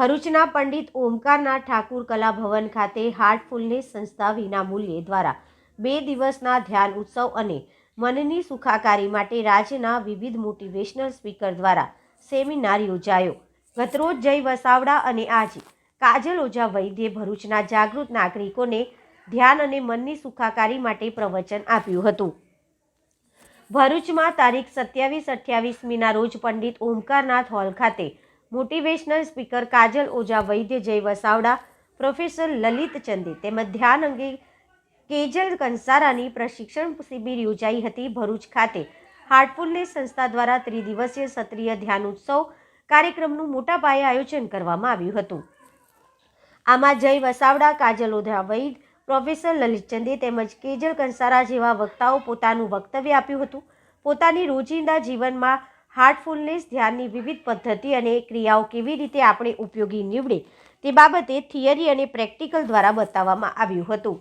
ભરૂચના પંડિત ઓમકારનાથ ઠાકુર કલા ભવન ખાતે હાર્ટફુલનેસ સંસ્થા વિના મૂલ્યે દ્વારા બે દિવસના ધ્યાન ઉત્સવ અને મનની સુખાકારી માટે રાજ્યના વિવિધ મોટિવેશનલ સ્પીકર દ્વારા સેમિનાર યોજાયો. ગતરોજ જય વસાવડા અને આજે કાજલ ઓઝા વૈદ્યે ભરૂચના જાગૃત નાગરિકોને ધ્યાન અને મનની સુખાકારી માટે પ્રવચન આપ્યું હતું. ભરૂચમાં તારીખ સત્યાવીસ અઠ્યાવીસમીના રોજ પંડિત ઓમકારનાથ હોલ ખાતે motivational speaker Kajal Oza, Vaidya Jay Vasavada, professor Lalit ચંદે તેમજ ધ્યાન અંગે કેજલ કંસારાની પ્રશિક્ષણ શિબિર યોજાઈ હતી ભરૂચ ખાતે. હાર્ટફુલનેસ સંસ્થા દ્વારા ત્રિદિવસીય સત્રીય ધ્યાન ઉત્સવ કાર્યક્રમનું મોટા પાયે આયોજન કરવામાં આવ્યું હતું. આમાં જય વસાવડા, કાજલ ઓઝા, વૈદ, પ્રોફેસર લલિતચંદે તેમજ કેજલ કંસારા જેવા વક્તાઓ પોતાનું વક્તવ્ય આપ્યું હતું. પોતાની રોજિંદા જીવનમાં હાર્ટફુલનેસ, ધ્યાનની વિવિધ પદ્ધતિ અને ક્રિયાઓ કેવી રીતે આપણે ઉપયોગી નીવડે તે બાબતે થિયરી અને પ્રેક્ટિકલ દ્વારા બતાવવામાં આવ્યું હતું.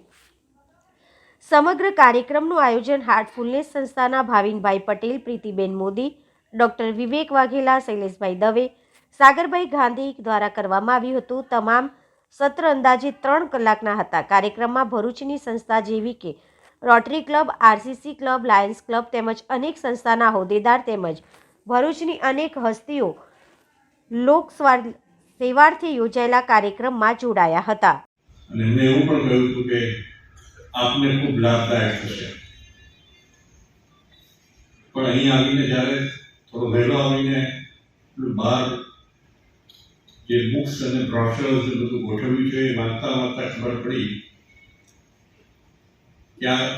સમગ્ર કાર્યક્રમનું આયોજન હાર્ટફુલનેસ સંસ્થાના ભાવિનભાઈ પટેલ, પ્રીતિબેન મોદી, ડૉક્ટર વિવેક વાઘેલા, શૈલેષભાઈ દવે, સાગરભાઈ ગાંધી દ્વારા કરવામાં આવ્યું હતું. તમામ સત્ર અંદાજે ત્રણ કલાકના હતા. કાર્યક્રમમાં ભરૂચની સંસ્થા જેવી કે Rotary club, RCC club, Lions club તેમજ અનેક સંસ્થાના હોદ્દેદાર તેમજ ભરૂચની અનેક હસ્તીઓ લોક સ્વાર, સેવાર્થે યોજાયેલા કાર્યક્રમમાં જોડાયા હતા. અને મેં એવું પણ કહ્યું હતું કે આપને ખૂબ લાભદાયક થશે. પણ અહીં આવીને જ્યારે થોડો વહેલો આવીને બહાર જે બુક્સ અને બ્રોશર્સ બધું ગોઠવ્યું છે, એ વાંચતા વાંચતા ખબર પડી ત્યાં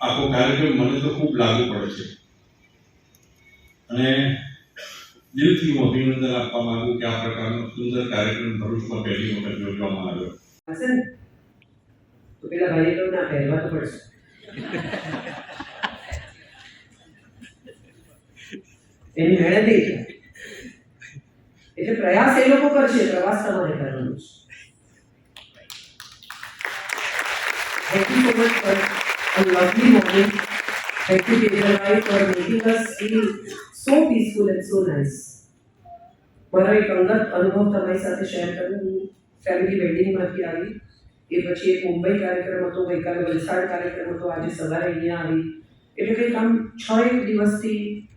આખો કાર્યક્રમ મને તો ખૂબ લાગુ પડે છે. અને દિલથી હું અભિનંદન આપવા માંગુ કે આ પ્રકારનો સુંદર કાર્યક્રમ ભરૂચમાં પહેલી વખત યોજવામાં આવ્યો. એની મહેનત એટલે પ્રયાસ એ લોકો કરશે, પ્રવાસ તમારે કરવાનો છે. Thank you so so peaceful and so nice મારો એક અંગત અનુભવ તમારી સાથે શેર કરું હું ફેમિલી વેડિંગમાંથી આવી. એ પછી એક મુંબઈ કાર્યક્રમ હતો, ગઈકાલે વલસાડ કાર્યક્રમ હતો. આજે સવારે અહીંયા આવી. એટલે કંઈક આમ છ એક દિવસથી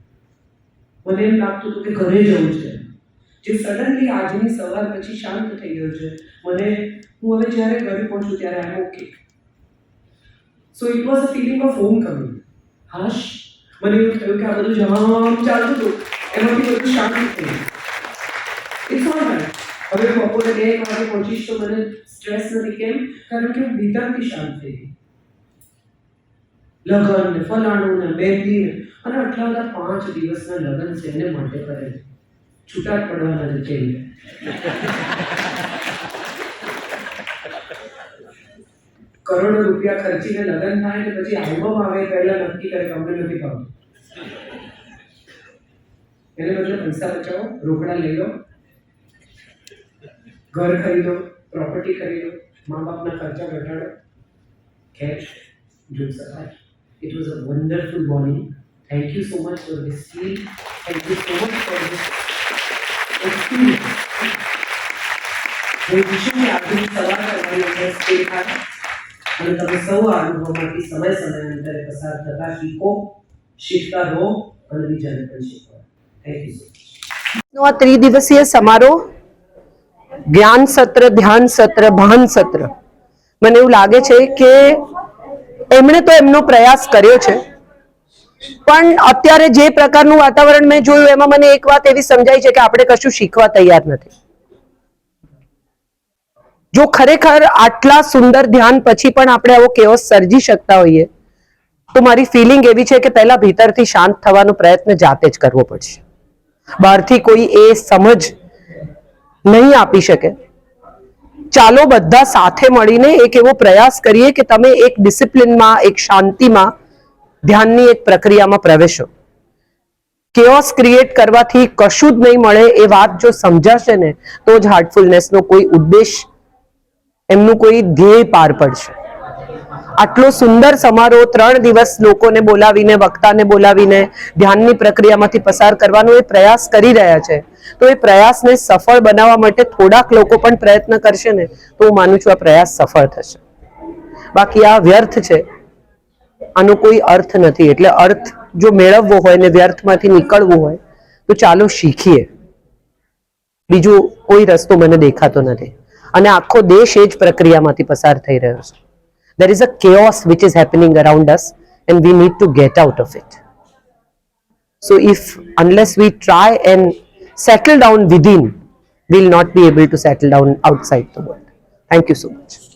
મને એમ લાગતું હતું કે ઘરે જવું છે. જે સડનલી આજની સવાર પછી શાંત થઈ ગયો છે. મને, હું હવે જ્યારે ઘરે પહોંચું ત્યારે I okay so it was a feeling of home homecoming મને એવું થયું કે આ બધું જવાનું ચાલતું હતું એમાંથી બધું શાંત થઈ ગયું ઇટ્સ ઓલ રાઈટ હવે બપોરે બે એક વાગે પહોંચીશ તો મને સ્ટ્રેસ નથી કેમ કારણ કે હું ભીતરથી શાંત થઈ ગઈ લગન ને ફલાણું ને મહેંદી ને અને આટલા બધા પાંચ દિવસના લગન છે એને માટે કરે છૂટા જ પડવાના છે જઈને કરોડો રૂપિયા ખર્ચીને લગન થાય ને પછી આલ્બમ આવે પહેલા નક્કી કરે કે અમને નથી ભાવતું એને બદલે પૈસા બચાવો, રોકડા લઈ લો, ઘર ખરીદો પ્રોપર્ટી ખરીદો મા બાપના ખર્ચા ઘટાડો cash do survive. It was a wonderful morning. Thank you so much for this team. Thank you so much for this experience. હું વિશુની આજની સવાર કરવાની અંદર સ્ટે થાય અને તમે સૌ આ અનુભવમાંથી સમય સમયાંતરે પસાર થતા શીખો શીખતા રહો અને બીજાને પણ શીખવો થેન્ક યુ સો મચ નો આ ત્રિદિવસીય સમારોહ? જ્ઞાન સત્ર, ધ્યાન સત્ર, ભાન સત્ર. મને એવું લાગે છે કે એમણે તો એમનો પ્રયાસ કર્યો છે. પણ અત્યારે જે પ્રકારનું વાતાવરણ મેં જોયું, એમાં મને એક વાત એવી સમજાય છે કે આપણે કશું શીખવા તૈયાર નથી. જો ખરેખર આટલા સુંદર ધ્યાન પછી પણ આપણે આવો કેવો સર્જી શકતા હોઈએ, તો મારી ફિલિંગ એવી છે કે પહેલા ભીતરથી શાંત થવાનો પ્રયત્ન જાતે જ કરવો પડશે. બહારથી કોઈ એ સમજ નહીં આપી શકે. ચાલો બધા સાથે મળીને એક એવો પ્રયાસ કરીએ કે તમે એક ડિસિપ્લિનમાં, એક શાંતિમાં, ધ્યાનની એક પ્રક્રિયામાં પ્રવેશો. કેઓસ ક્રિએટ કરવાથી કશું જ નહીં મળે એ વાત જો સમજાશે ને, તો જ હાર્ટફુલનેસનો કોઈ ઉદ્દેશ, એમનું કોઈ ધ્યેય પાર પડશે. આટલો સુંદર સમારોહ ત્રણ દિવસ લોકોને બોલાવીને, વક્તાને બોલાવીને, ધ્યાનની પ્રક્રિયામાંથી પસાર કરવાનો એ પ્રયાસ કરી રહ્યા છે. તો એ પ્રયાસને સફળ બનાવવા માટે થોડાક લોકો પણ પ્રયત્ન કરશે ને, તો હું માનું છું આ પ્રયાસ સફળ થશે. બાકી આ વ્યર્થ છે. આનો કોઈ અર્થ નથી. એટલે અર્થ જો મેળવવો હોય ને વ્યર્થમાંથી નીકળવું હોય, તો ચાલો શીખીએ. બીજો કોઈ રસ્તો મને દેખાતો નથી. અને આખો દેશ એ જ પ્રક્રિયામાંથી પસાર થઈ રહ્યો છે. There is a chaos which is happening around us and we need to get out of it. So if unless we try and settle down within we'll not be able to settle down outside the world. Thank you so much